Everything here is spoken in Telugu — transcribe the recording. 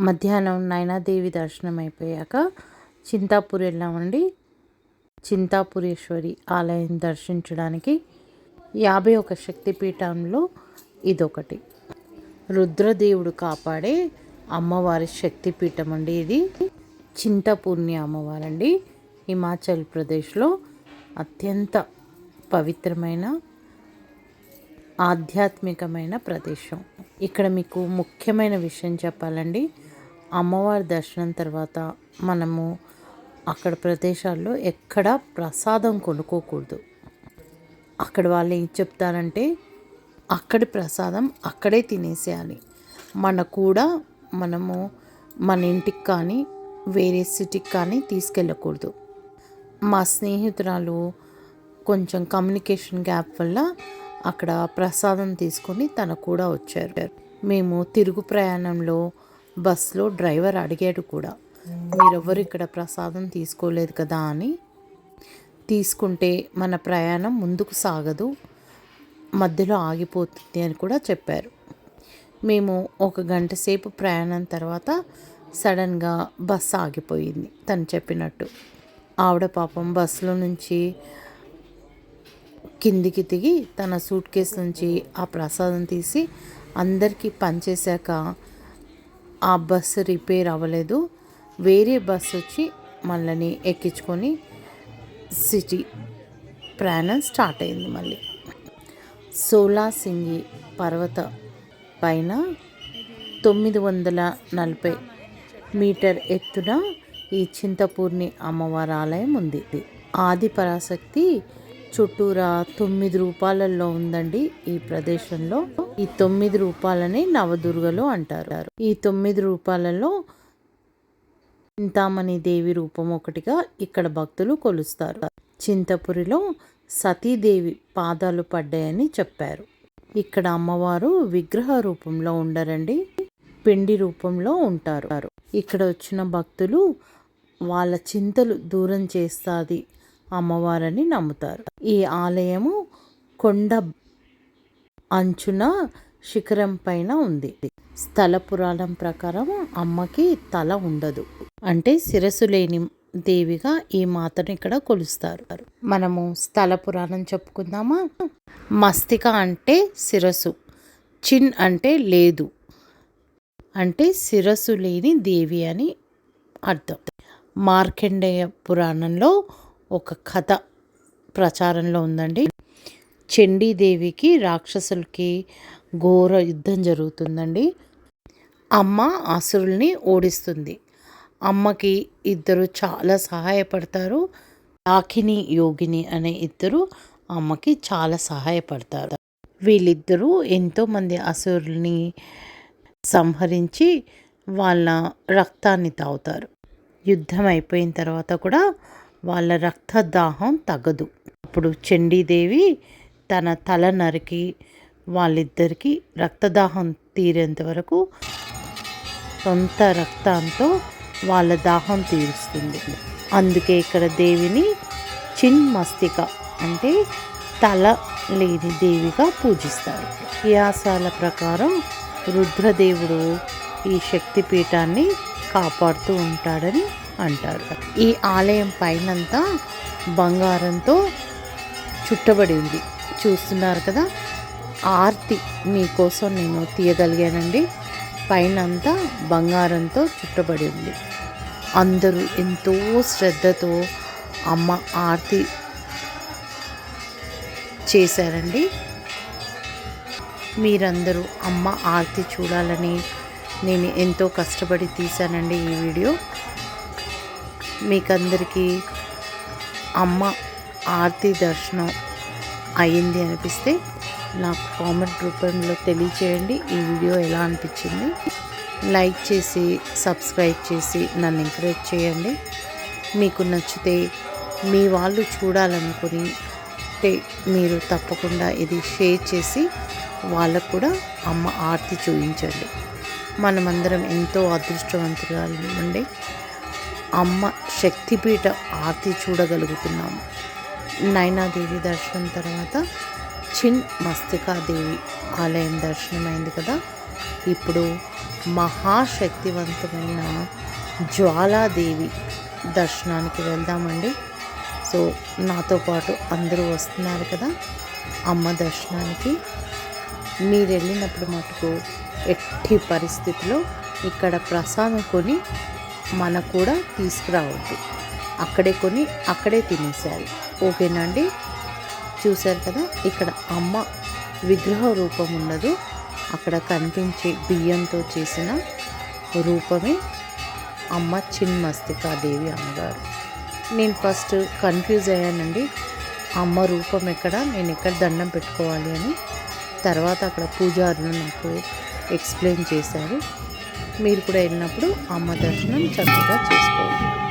మధ్యాహ్నం నయనాదేవి దర్శనం అయిపోయాక చింతాపూర్ వెళ్ళామండి. చింతాపురేశ్వరి ఆలయం దర్శించడానికి యాభై ఒక శక్తిపీఠంలో ఇదొకటి. రుద్రదేవుడు కాపాడే అమ్మవారి శక్తిపీఠం అండి ఇది. చింతపూర్ణి అమ్మవారండి. హిమాచల్ ప్రదేశ్లో అత్యంత పవిత్రమైన ఆధ్యాత్మికమైన ప్రదేశం. ఇక్కడ మీకు ముఖ్యమైన విషయం చెప్పాలండి. అమ్మవారి దర్శనం తర్వాత మనము అక్కడ ప్రదేశాల్లో ఎక్కడ ప్రసాదం కొనుక్కోకూడదు. అక్కడ వాళ్ళు ఏం చెప్తారంటే అక్కడి ప్రసాదం అక్కడే తినేసేయాలి. మన కూడా మనము మన ఇంటికి కానీ వేరే సిటీకి కానీ తీసుకెళ్ళకూడదు. మా స్నేహితురాలు కొంచెం కమ్యూనికేషన్ గ్యాప్ వల్ల అక్కడ ప్రసాదం తీసుకొని తను కూడా వచ్చారు. మేము తిరుగు ప్రయాణంలో బస్లో డ్రైవర్ అడిగాడు కూడా. మీరెవ్వరు ఇక్కడ ప్రసాదం తీసుకోలేదు కదా అని. తీసుకుంటే మన ప్రయాణం ముందుకు సాగదు మధ్యలో ఆగిపోతుంది అని కూడా చెప్పారు. మేము ఒక గంట సేపు ప్రయాణం తర్వాత సడన్గా బస్సు ఆగిపోయింది తను చెప్పినట్టు. ఆవిడ పాపం బస్సులో నుంచి కిందికి దిగి తన సూట్ కేసు నుంచి ఆ ప్రసాదం తీసి అందరికీ పనిచేశాక ఆ బస్సు రిపేర్ అవ్వలేదు. వేరే బస్సు వచ్చి మళ్ళీ ఎక్కించుకొని సిటీ ప్రయాణం స్టార్ట్ అయింది మళ్ళీ. సోలా సింగి పర్వత పైన తొమ్మిది వందల నలభై మీటర్ ఎత్తున ఈ చింతపూర్ణి అమ్మవారి ఆలయం ఉంది. ఆది పరాశక్తి చుట్టూరా తొమ్మిది రూపాలలో ఉందండి ఈ ప్రదేశంలో. ఈ తొమ్మిది రూపాలని నవదుర్గలు అంటారు. ఈ తొమ్మిది రూపాలలో చింతామణి దేవి రూపం ఒకటిగా ఇక్కడ భక్తులు కొలుస్తారు. చింతపురిలో సతీదేవి పాదాలు పడ్డాయని చెప్పారు. ఇక్కడ అమ్మవారు విగ్రహ రూపంలో ఉండరండి. పిండి రూపంలో ఉంటారు. ఇక్కడ వచ్చిన భక్తులు వాళ్ళ చింతలు దూరం చేస్తుంది అమ్మవారని నమ్ముతారు. ఈ ఆలయము కొండ అంచున శిఖరం పైన ఉంది. స్థల పురాణం ప్రకారం అమ్మకి తల ఉండదు. అంటే శిరస్సు లేని దేవిగా ఈ మాతను ఇక్కడ కొలుస్తారు. మనము స్థల పురాణం చెప్పుకుందామా? మస్తిక అంటే శిరస్సు చిన్ అంటే లేదు. అంటే శిరస్సు లేని దేవి అని అర్థం. మార్కండేయ పురాణంలో ఒక కథ ప్రచారంలో ఉందండి. చండీదేవికి రాక్షసులకి ఘోర యుద్ధం జరుగుతుందండి. అమ్మ అసురుల్ని ఓడిస్తుంది. అమ్మకి ఇద్దరు చాలా సహాయపడతారు. లాకిని యోగిని అనే ఇద్దరు అమ్మకి చాలా సహాయపడతారు. వీళ్ళిద్దరూ ఎంతోమంది అసురుల్ని సంహరించి వాళ్ళ రక్తాన్ని తాగుతారు. యుద్ధం అయిపోయిన తర్వాత కూడా వాళ్ళ రక్తదాహం తగ్గదు అప్పుడు చండీదేవి తన తల నరికి వాళ్ళిద్దరికీ రక్తదాహం తీరేంత వరకు సొంత రక్తంతో వాళ్ళ దాహం తీరుస్తుంది. అందుకే ఇక్కడ దేవిని చిన్ మస్తిక అంటే తల లేని దేవిగా పూజిస్తారు. ఇతిహాసాల ప్రకారం రుద్రదేవుడు ఈ శక్తిపీఠాన్ని కాపాడుతూ ఉంటాడని అంటారు. ఈ ఆలయం పైనంతా బంగారంతో చుట్టబడి ఉంది చూస్తున్నారు కదా ఆర్తి మీకోసం నేను తీయగలిగానండి. పైనంతా బంగారంతో చుట్టబడి ఉంది అందరూ ఎంతో శ్రద్ధతో అమ్మ ఆర్తి చేశారండి. మీరందరూ అమ్మ ఆర్తి చూడాలని నేను ఎంతో కష్టపడి తీశానండి ఈ వీడియో. మీకందరికీ అమ్మ ఆర్తి దర్శనం అయింది అనిపిస్తే నాకు కామెంట్ రూపంలో తెలియచేయండి. ఈ వీడియో ఎలా అనిపించింది? లైక్ చేసి సబ్స్క్రైబ్ చేసి నన్ను ఎంకరేజ్ చేయండి. మీకు నచ్చితే మీ వాళ్ళు చూడాలనుకుని మీరు తప్పకుండా ఇది షేర్ చేసి వాళ్ళకు కూడా అమ్మ ఆర్తి చూపించండి. మనమందరం ఎంతో అదృష్టవంతురాలు ఉండే అమ్మ శక్తిపీఠ ఆర్తి చూడగలుగుతున్నాము. నైనాదేవి దర్శనం తర్వాత చిన్ మస్తికాదేవి ఆలయం దర్శనం అయింది కదా. ఇప్పుడు మహాశక్తివంతమైన జ్వాలాదేవి దర్శనానికి వెళ్దామండి. సో నాతో పాటు అందరూ వస్తున్నారు కదా. అమ్మ దర్శనానికి మీరు వెళ్ళినప్పుడు మటుకు ఎట్టి పరిస్థితిలో ఇక్కడ ప్రసాదం కొని మనకు కూడా తీసుకురావద్దు. అక్కడే కొని అక్కడే తినేసేయాలి. ఓకేనా అండి చూశారు కదా? ఇక్కడ అమ్మ విగ్రహ రూపం ఉండదు అక్కడ కనిపించే బియ్యంతో చేసిన రూపమే అమ్మ చిన్మస్తికా దేవి అమ్మగారు. నేను ఫస్ట్ కన్ఫ్యూజ్ అయ్యానండి. అమ్మ రూపం ఎక్కడ? నేను ఎక్కడ దండం పెట్టుకోవాలి అని. తర్వాత అక్కడ పూజారులు నాకు ఎక్స్ప్లెయిన్ చేశారు. మీరు కూడా వెళ్ళినప్పుడు అమ్మ దర్శనం చక్కగా చేసుకోవాలి.